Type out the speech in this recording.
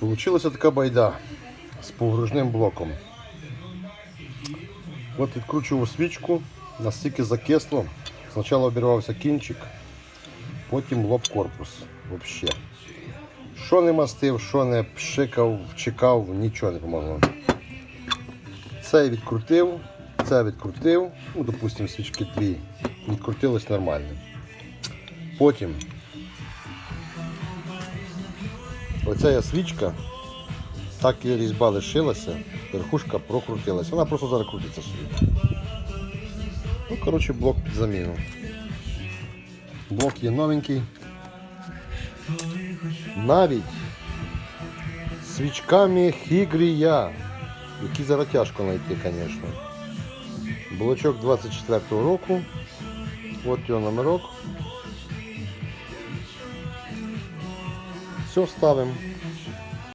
Получилася така байда з погружним блоком. От відкручував свічку, настільки закисло. Спочатку обірвався кінчик, потім лоб корпус. Вообще. Що не мастив, що не пшикав, чекав, нічого не помогло. Це відкрутив, це відкрутив, ну, допустимо, свічки дві. Відкрутилось нормально. Потім оця свічка, так і різьба лишилася, верхушка прокрутилася. Вона просто зараз крутиться собі. Ну, коротше, блок під заміну. Блок є новенький. Навіть свічками хігрія, які зараз тяжко знайти, звісно. Блочок 24-го року. От його номерок. Все ставимо.